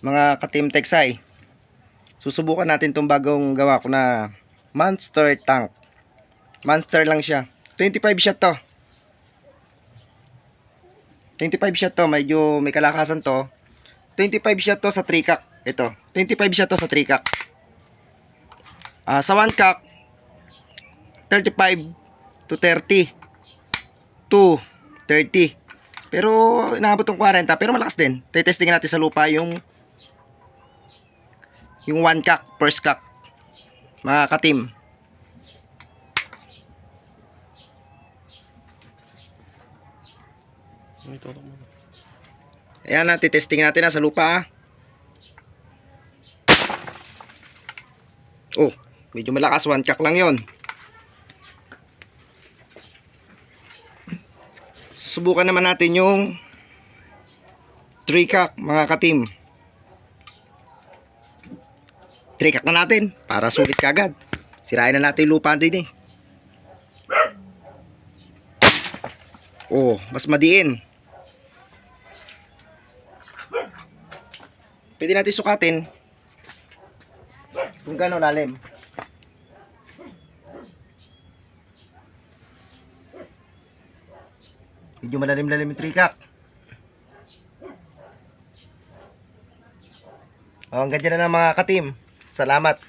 mga ka-team Texay. Susubukan natin tong bagong gawa ko na monster tank. Monster lang siya. 25 shot to. 25 shot to, medyo may kalakasan to. 25 shot to sa 3 cock. Ito, 25 shot to sa 3 cock. Ah, sa 1 cock 35 to 30 to 30. Pero inaabot ng 40 pero malakas din. Tetesting natin sa lupa yung yung 1 cock, first cock. Mga ka-team. Ayan na, titesting natin na sa lupa. ah. Oh, medyo malakas. One cock lang yon. Subukan naman natin yung 3 cock, mga ka-team. 3 cock na natin para sulit kagad. Sirain na natin lupa din eh. Oh, mas madiin. Pwede natin sukatin kung gano'ng lalim. Medyo malalim-lalim yung trikak. Oh, ang ganda na ng mga katim. Salamat.